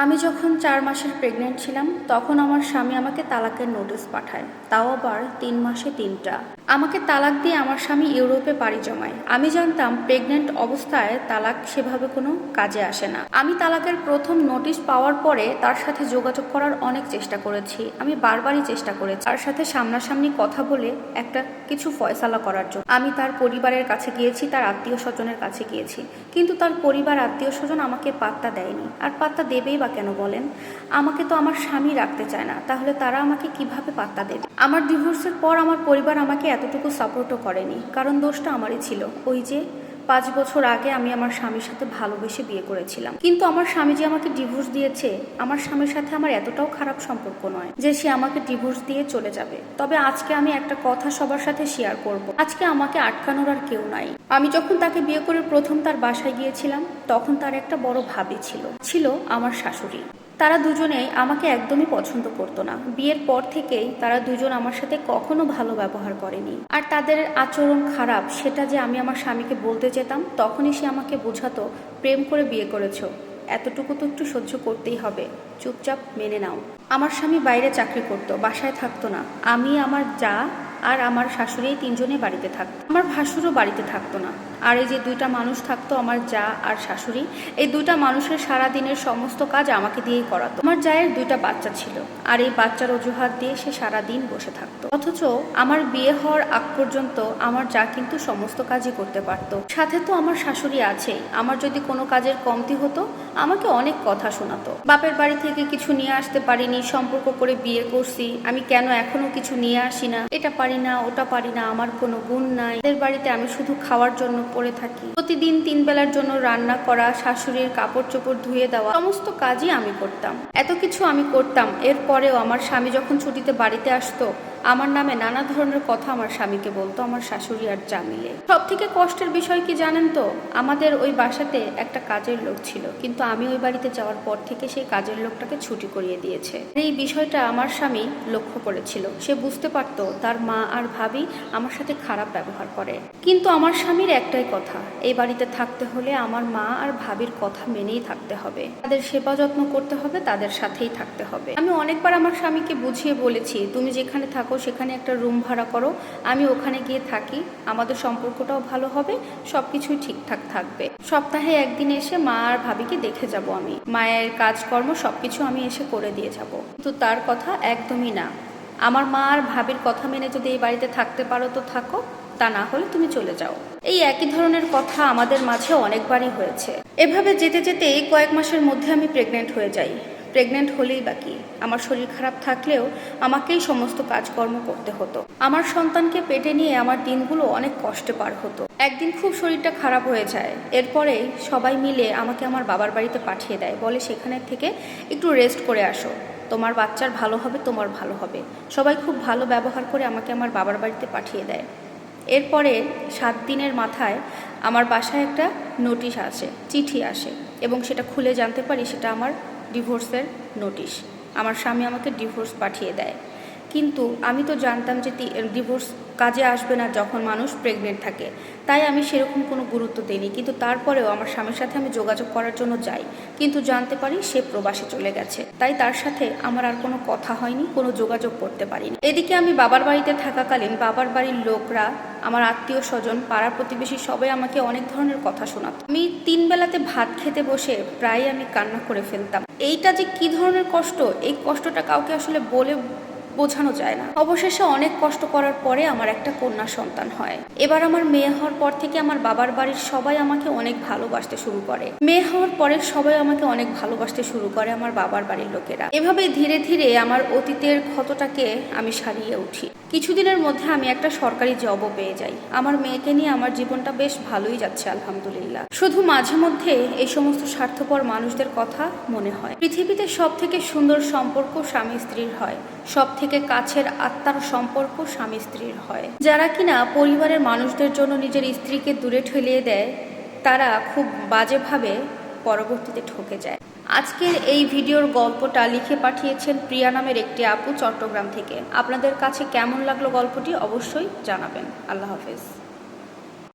আমি যখন চার মাসের প্রেগনেন্ট ছিলাম, তখন আমার স্বামী আমাকে তালাকের নোটিশ পাঠায়। তাও আবার তিন মাসে তিনটা। আমাকে তালাক দিয়ে আমার স্বামী ইউরোপে পাড়ি জমায়। আমি জানতাম প্রেগনেন্ট অবস্থায় তালাক সেভাবে কোনো কাজে আসে না। আমি তালাকের প্রথম নোটিশ পাওয়ার পরে তার সাথে যোগাযোগ করার অনেক চেষ্টা করেছি। আমি বারবারই চেষ্টা করেছি। তার সাথে সামনাসামনি কথা বলে একটা কিছু ফয়সালা করার জন্য। আমি তার পরিবারের কাছে গিয়েছি, তার আত্মীয় স্বজনের কাছে গিয়েছি। কিন্তু তার পরিবার আত্মীয় স্বজন আমাকে পাত্তা দেয়নি। আর পাত্তা দেবেই বা কেন বলেন? আমাকে তো আমার স্বামী রাখতে চায় না। তাহলে তারা আমাকে কীভাবে পাত্তা দেবে? আমার ডিভোর্সের পর আমার পরিবার আমাকে এতটুকু সাপোর্টও করেনি। কারণ দোষটা আমারই ছিল। ওই যে, পাঁচ বছর আগে আমি আমার স্বামীর সাথে ভালোবেসে বিয়ে করেছিলাম। কিন্তু আমার স্বামী যে আমাকে ডিভোর্স দিয়েছে, আমার স্বামীর সাথে আমার এতটাও খারাপ সম্পর্ক নয় যে সে আমাকে ডিভোর্স দিয়ে চলে যাবে। তবে আজকে আমি একটা কথা সবার সাথে শেয়ার করব। আজকে আমাকে আটকানোর আর কেউ নাই। আমি যখন তাকে বিয়ে করে প্রথম তার বাসায় গিয়েছিলাম, তখন তার একটা বড় ভাবি ছিল। ছিল আমার শাশুড়ি। তারা দুজনেই আমাকে একদমই পছন্দ করতো না। বিয়ের পর থেকেই তারা দুজন আমার সাথে কখনো ভালো ব্যবহার করেনি। আর তাদের আচরণ খারাপ, সেটা যে আমি আমার স্বামীকে বলতে যেতাম, তখনই সে আমাকে বোঝাতো, প্রেম করে বিয়ে করেছ, এতটুকু তো একটু সহ্য করতেই হবে, চুপচাপ মেনে নাও। আমার স্বামী বাইরে চাকরি করতো, বাসায় থাকতো না। আমি আমার যা আর আমার শাশুড়ি তিনজনে বাড়িতে থাকতো। আমার ভাসুরও বাড়িতে থাকতো না। আর এই যে দুইটা মানুষ থাকতো, আমার যা আর শাশুড়ি, এই দুইটা মানুষের সারা দিনের সমস্ত কাজ আমাকে দিয়েই করাতো। আমার জায়ের দুইটা বাচ্চা ছিল, আর এই বাচ্চার অজুহাত দিয়ে সে সারা দিন বসে থাকতো। অথচ আমার বিয়ে হওয়ার আগ পর্যন্ত আমার যা কিন্তু সমস্ত কাজই করতে পারতো। সাথে তো আমার শাশুড়ি আছেই। আমার যদি কোনো কাজের কমতি হতো, আমাকে অনেক কথা শোনাতো। বাপের বাড়ি থেকে কিছু নিয়ে আসতে পারিনি, সম্পর্ক করে বিয়ে করছি, আমি কেন এখনও কিছু নিয়ে আসি না? এটা পারি না, ওটা পারি না, আমার কোনো গুণ নাই। এদের বাড়িতে আমি শুধু খাওয়ার জন্য পড়ে থাকি। প্রতিদিন তিন বেলার জন্য রান্না করা, শাশুড়ির কাপড় চোপড় ধুয়ে দেওয়া, সমস্ত কাজই আমি করতাম। এত কিছু আমি করতাম। এরপরেও আমার স্বামী যখন ছুটিতে বাড়িতে আসতো আমার নামে নানা ধরনের কথা আমার স্বামীকে বলতো, আমার শাশুড়ি আর যা মিলে। সব থেকে কষ্টের বিষয় কি জানেন তো? আমাদের ওই বাসাতে একটা কাজের লোক ছিল, কিন্তু আমি ওই বাড়িতে যাওয়ার পর থেকে সেই কাজের লোকটাকে ছুটি করিয়ে দিয়েছে। এই বিষয়টা আমার স্বামী লক্ষ্য করেছিল। সে বুঝতে পারতো তার মা আর ভাবি আমার সাথে খারাপ ব্যবহার করে। কিন্তু আমার স্বামীর একটাই কথা, এই বাড়িতে থাকতে হলে আমার মা আর ভাবির কথা মেনেই থাকতে হবে। তাদের সেবা যত্ন করতে হবে, তাদের সাথেই থাকতে হবে। আমি অনেকবার আমার স্বামীকে বুঝিয়ে বলেছি, তুমি যেখানে থাকো সেখানে একটা রুম ভাড়া করো। আমি ওখানে গিয়ে থাকি। আমাদের সম্পর্কটাও ভালো হবে সব কিছুই ঠিকঠাক থাকবে। সপ্তাহে একদিন এসে মা আর ভাবিকে দেখে যাব আমি। মায়ের কাজকর্ম সব কিছু আমি এসে করে দিয়ে যাব। কিন্তু তার কথা একদমই না। আমার মা আর ভাবির কথা মেনে যদি এই বাড়িতে থাকতে পারো তো থাকো, তা না হলে তুমি চলে যাও। এই একই ধরনের কথা আমাদের মাঝে অনেকবারই হয়েছে। এভাবে যেতে যেতে কয়েক মাসের মধ্যে আমি প্রেগনেন্ট হয়ে যাই। প্রেগনেন্ট হলেই বাকি আমার শরীর খারাপ থাকলেও আমাকেই সমস্ত কাজকর্ম করতে হতো। আমার সন্তানকে পেটে নিয়ে আমার দিনগুলো অনেক কষ্টে পার হতো। একদিন খুব শরীরটা খারাপ হয়ে যায়। এরপরে সবাই মিলে আমাকে আমার বাবার বাড়িতে পাঠিয়ে দেয়। বলে, সেখানে থেকে একটু রেস্ট করে আসো। তোমার বাচ্চার ভালো হবে, তোমার ভালো হবে। সবাই খুব ভালো ব্যবহার করে আমাকে আমার বাবার বাড়িতে পাঠিয়ে দেয়। এরপরে সাত দিনের মাথায় আমার বাসায় একটা নোটিশ আসে, চিঠি আসে এবং সেটা খুলে জানতে পারি সেটা আমার ডিভোর্সের নোটিশ। আমার স্বামী আমাকে ডিভোর্স পাঠিয়ে দেয়। কিন্তু আমি তো জানতাম যে ডিভোর্স কাজে আসবে না যখন মানুষ প্রেগনেন্ট থাকে। তাই আমি সেরকম কোনো গুরুত্ব দিইনি। কিন্তু তারপরেও আমার স্বামীর সাথে আমি যোগাযোগ করার জন্য যাই। কিন্তু জানতে পারি সে প্রবাসে চলে গেছে। তাই তার সাথে আমার আর কোনো কথা হয়নি, কোনো যোগাযোগ করতে পারিনি। এদিকে আমি বাবার বাড়িতে থাকাকালীন বাবার বাড়ির লোকরা, আমার আত্মীয় স্বজন পাড়া প্রতিবেশী সবাই আমাকে অনেক ধরনের কথা শোনাত। আমি তিন বেলাতে ভাত খেতে বসে প্রায় আমি কান্না করে ফেলতাম। এইটা যে কি ধরনের কষ্ট? এই কষ্টটা কাউকে আসলে বলে বোঝানো যায় না। অবশেষে অনেক কষ্ট করার পরে আমার একটা কন্যা সন্তান হয়। এবার আমার মেয়ে হওয়ার পর থেকে আমার বাবার বাড়ির সবাই আমাকে অনেক ভালোবাসতে শুরু করে। মেয়ে হওয়ার পরে সবাই আমাকে অনেক ভালোবাসতে শুরু করে আমার বাবার বাড়ির লোকেরা। এভাবে ধীরে ধীরে আমার অতীতের ক্ষতটাকে আমি সারিয়ে উঠি। কিছুদিনের মধ্যে আমি একটা সরকারি জবও পেয়ে যাই। আমার মেয়েকে নিয়ে আমার জীবনটা বেশ ভালোই যাচ্ছে, আলহামদুলিল্লাহ। শুধু মাঝে মধ্যে এই সমস্ত স্বার্থপর মানুষদের কথা মনে হয়। পৃথিবীতে সব থেকে সুন্দর সম্পর্ক স্বামী স্ত্রীর হয়। সব থেকে কাছের আত্মার সম্পর্ক স্বামী স্ত্রীর হয়। যারা কিনা পরিবারের মানুষদের জন্য নিজের স্ত্রীকে দূরে ঠেলিয়ে দেয়, তারা খুব বাজেভাবে পরবর্তীতে ঠকে যায়। আজকের এই ভিডিওর গল্পটা লিখে পাঠিয়েছেন প্রিয়া নামের একটি আপু চট্টগ্রাম থেকে। আপনাদের কাছে কেমন লাগল গল্পটি অবশ্যই জানাবেন। আল্লাহ হাফেজ।